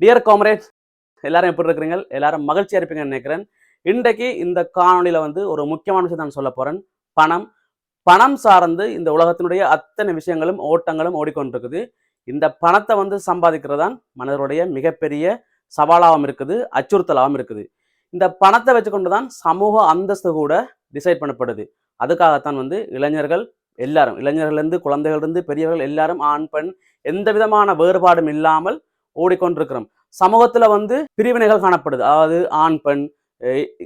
Dear comrades எல்லாரும் எப்படி இருக்கிறீங்க? எல்லாரும் மகிழ்ச்சியாக இருப்பீங்கன்னு நினைக்கிறேன். இன்றைக்கு இந்த காணொலியில் வந்து ஒரு முக்கியமான விஷயம் நான் சொல்ல போகிறேன் பணம். பணம் சார்ந்து இந்த உலகத்தினுடைய அத்தனை விஷயங்களும் ஓட்டங்களும் ஓடிக்கொண்டிருக்குது. இந்த பணத்தை வந்து சம்பாதிக்கிறது தான் மனிதருடைய மிகப்பெரிய சவாலாகவும் இருக்குது அச்சுறுத்தலாகவும் இருக்குது. இந்த பணத்தை வச்சுக்கொண்டு தான் சமூக அந்தஸ்து கூட டிசைட் பண்ணப்படுது. அதுக்காகத்தான் வந்து இளைஞர்கள் எல்லாரும் இளைஞர்கள்லேருந்து குழந்தைகள்லேருந்து பெரியவர்கள் எல்லாரும் ஆண் பெண் எந்த விதமான வேறுபாடும் இல்லாமல் ஓடிக்கொண்டிருக்கிறோம். சமூகத்தில் வந்து பிரிவினைகள் காணப்படுது. அதாவது ஆண் பெண்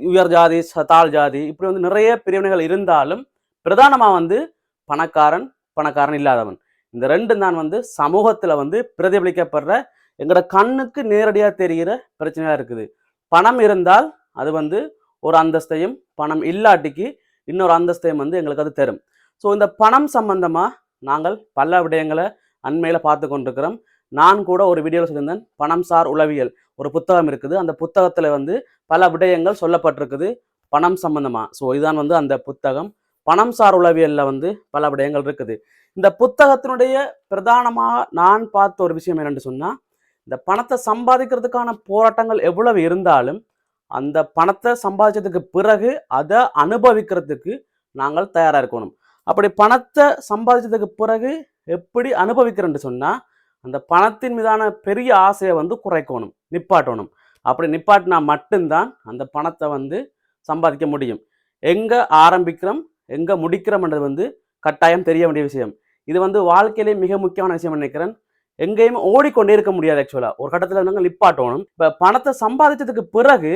உயர் ஜாதி ச- தாழ் ஜாதி இப்படி வந்து நிறைய பிரிவினைகள் இருந்தாலும் பிரதானமாக வந்து பணக்காரன் பணக்காரன் இல்லாதவன். இந்த ரெண்டும் தான் வந்து சமூகத்தில் வந்து பிரதிபலிக்கப்படுற எங்களோட கண்ணுக்கு நேரடியாக தெரிகிற பிரச்சனையாக இருக்குது. பணம் இருந்தால் அது வந்து ஒரு அந்தஸ்தையும் பணம் இல்லாட்டிக்கு இன்னொரு அந்தஸ்தையும் வந்து எங்களுக்கு அது தரும். ஸோ இந்த பணம் சம்பந்தமாக நாங்கள் பல விடயங்களை அண்மையில் பார்த்து கொண்டிருக்கிறோம். நான் கூட ஒரு வீடியோவில் சொல்லியிருந்தேன் பணம் சார் உளவியல். ஒரு புத்தகம் இருக்குது. அந்த புத்தகத்தில் வந்து பல விடயங்கள் சொல்லப்பட்டிருக்குது பணம் சம்பந்தமாக ஸோ இதுதான் வந்து அந்த புத்தகம். பணம் சார் உளவியலில் வந்து பல விடயங்கள் இருக்குது. இந்த புத்தகத்தினுடைய பிரதானமாக நான் பார்த்த ஒரு விஷயம் என்னென்னு சொன்னால் இந்த பணத்தை சம்பாதிக்கிறதுக்கான போராட்டங்கள் எவ்வளவு இருந்தாலும் அந்த பணத்தை சம்பாதிச்சதுக்கு பிறகு அதை அனுபவிக்கிறதுக்கு நாங்கள் தயாராக இருக்கணும். அப்படி பணத்தை சம்பாதிச்சதுக்கு பிறகு எப்படி அனுபவிக்கிறேன்னு சொன்னால் அந்த பணத்தின் மீதான பெரிய ஆசையை வந்து குறைக்கணும் நிப்பாட்டணும். அப்படி நிப்பாட்டினா மட்டும்தான் அந்த பணத்தை வந்து சம்பாதிக்க முடியும். எங்கே ஆரம்பிக்கிறோம் எங்கே முடிக்கிறோம்ன்றது வந்து கட்டாயம் தெரிய வேண்டிய விஷயம். இது வந்து வாழ்க்கையிலே மிக முக்கியமான விஷயம் நினைக்கிறேன். எங்கேயும் ஓடிக்கொண்டே இருக்க முடியாது ஆக்சுவலாக ஒரு கட்டத்தில் நாங்கள் நிப்பாட்டணும். இப்போ பணத்தை சம்பாதிச்சதுக்கு பிறகு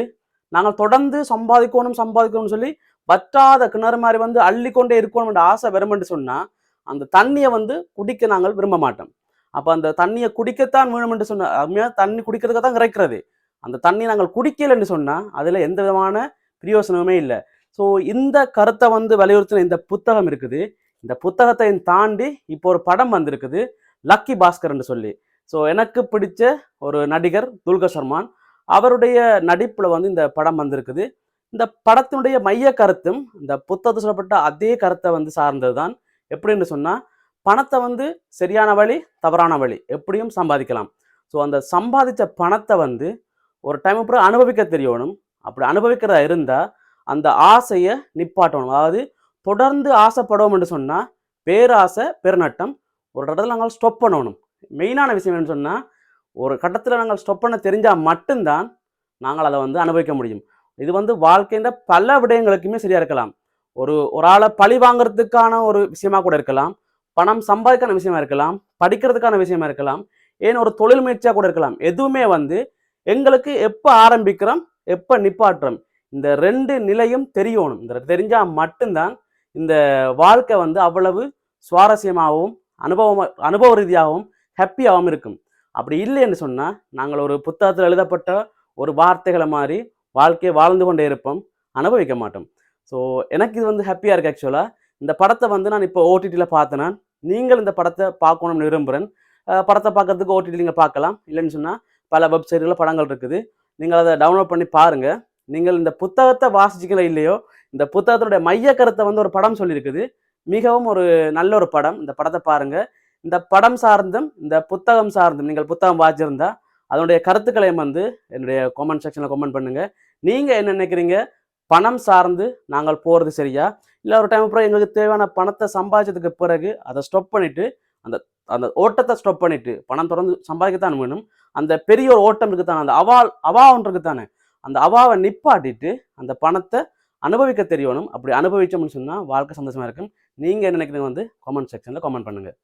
நாங்கள் தொடர்ந்து சம்பாதிக்கணும் சம்பாதிக்கணும்னு சொல்லி வற்றாத கிணறு மாதிரி வந்து அள்ளிக்கொண்டே இருக்கணும்ன்ற ஆசை வருமென்று சொன்னால் அந்த தண்ணியை வந்து குடிக்க நாங்கள் விரும்ப மாட்டோம். அப்போ அந்த தண்ணியை குடிக்கத்தான் வேணும் என்று சொன்ன உண்மையாக தண்ணி குடிக்கிறதுக்கு தான் கிடைக்கிறது அந்த தண்ணி நாங்கள் குடிக்கலைன்னு சொன்னால் அதில் எந்த விதமான பிரயோசனமே இல்லை. ஸோ இந்த கருத்தை வந்து வலியுறுத்தின இந்த புத்தகம் இருக்குது. இந்த புத்தகத்தை தாண்டி இப்போ ஒரு படம் வந்திருக்குது லக்கி பாஸ்கர்னு சொல்லி. ஸோ எனக்கு பிடிச்ச ஒரு நடிகர் துல்கர் சர்மான் அவருடைய நடிப்பில் வந்து இந்த படம் வந்திருக்குது. இந்த படத்தினுடைய மைய கருத்தும் இந்த புத்தகத்தில் சொல்லப்பட்ட அதே கருத்தை வந்து சார்ந்தது தான் எப்படின்னு சொன்னால் பணத்தை வந்து சரியான வழி தவறான வழி எப்படியும் சம்பாதிக்கலாம். ஸோ அந்த சம்பாதிச்ச பணத்தை வந்து ஒரு டைம் அப்புறம் அனுபவிக்க தெரியணும். அப்படி அனுபவிக்கிறதா இருந்தால் அந்த ஆசையை நிப்பாட்டணும். அதாவது தொடர்ந்து ஆசைப்படுவோம் என்று சொன்னால் பேராசை பெருநட்டம் ஒரு இடத்துல நாங்கள் ஸ்டாப் பண்ணணும். மெயினான விஷயம் என்னன்னு சொன்னால் ஒரு கட்டத்தில் நாங்கள் ஸ்டாப் பண்ண தெரிஞ்சால் மட்டும்தான் நாங்கள் அதை வந்து அனுபவிக்க முடியும். இது வந்து வாழ்க்கையின் பல விடயங்களுக்குமே சரியாக இருக்கலாம். ஒரு ஒரு ஆளை பழி வாங்குறதுக்கான ஒரு விஷயமா கூட இருக்கலாம். பணம் சம்பாதிக்கான விஷயமா இருக்கலாம் படிக்கிறதுக்கான விஷயமா இருக்கலாம் ஏன் ஒரு தொழில் முயற்சியாக கூட இருக்கலாம். எதுவுமே வந்து எங்களுக்கு எப்போ ஆரம்பிக்கிறோம் எப்போ நிப்பாட்டுறோம் இந்த ரெண்டு நிலையும் தெரியணும். இந்த தெரிஞ்சா மட்டும்தான் இந்த வாழ்க்கை வந்து அவ்வளவு சுவாரஸ்யமாகவும் அனுபவம் அனுபவ ரீதியாகவும் ஹாப்பியாகவும் இருக்கும். அப்படி இல்லைன்னு சொன்னால் நாங்கள் ஒரு புத்தகத்தில் எழுதப்பட்ட ஒரு வார்த்தைகளை மாதிரி வாழ்க்கையை வாழ்ந்து கொண்டே இருப்போம் அனுபவிக்க மாட்டோம். ஸோ எனக்கு இது வந்து ஹாப்பியாக இருக்குது ஆக்சுவலாக இந்த படத்தை வந்து நான் இப்போ ஓடிடியில் பார்த்தேன்னா நீங்கள் இந்த படத்தை பார்க்கணும்னு விரும்புகிறேன் படத்தை பார்க்கறதுக்கு ஓடிடி நீங்கள் பார்க்கலாம். இல்லைன்னு சொன்னால் பல வெப்சைட்டில் படங்கள் இருக்குது. நீங்கள் அதை டவுன்லோட் பண்ணி பாருங்கள் நீங்கள் இந்த புத்தகத்தை வாசிச்சிக்கல இல்லையோ இந்த புத்தகத்தினுடைய மைய கருத்தை வந்து ஒரு படம் சொல்லியிருக்குது. மிகவும் ஒரு நல்ல ஒரு படம். இந்த படத்தை பாருங்கள் இந்த படம் சார்ந்தும் இந்த புத்தகம் சார்ந்தும் நீங்கள் புத்தகம் வாசிச்சிருந்தா அதனுடைய கருத்துக்களையும் வந்து என்னுடைய கமெண்ட் செக்ஷனில் கமெண்ட் பண்ணுங்கள் நீங்கள் என்ன நினைக்கிறீங்க? பணம் சார்ந்து நாங்கள் போகிறது சரியா? இல்லை ஒரு டைம் அப்புறம் எங்களுக்கு தேவையான பணத்தை சம்பாதிச்சதுக்கு பிறகு அதை ஸ்டாப் பண்ணிட்டு அந்த அந்த ஓட்டத்தை ஸ்டாப் பண்ணிவிட்டு பணம் தொடர்ந்து சம்பாதிக்கத்தான் வேணும். அந்த பெரிய ஒரு ஓட்டம் இருக்குதானே அந்த அவா அவா ஒன்று இருக்குதானே அந்த அவாவை நிப்பாட்டிட்டு அந்த பணத்தை அனுபவிக்க தெரியணும். அப்படி அனுபவிச்சோம்னு சொன்னால் வாழ்க்கை சந்தோஷமாக இருக்கும். நீங்கள் என்ன நினைக்கிறீங்க வந்து கமெண்ட் செக்ஷனில் கமெண்ட் பண்ணுங்கள்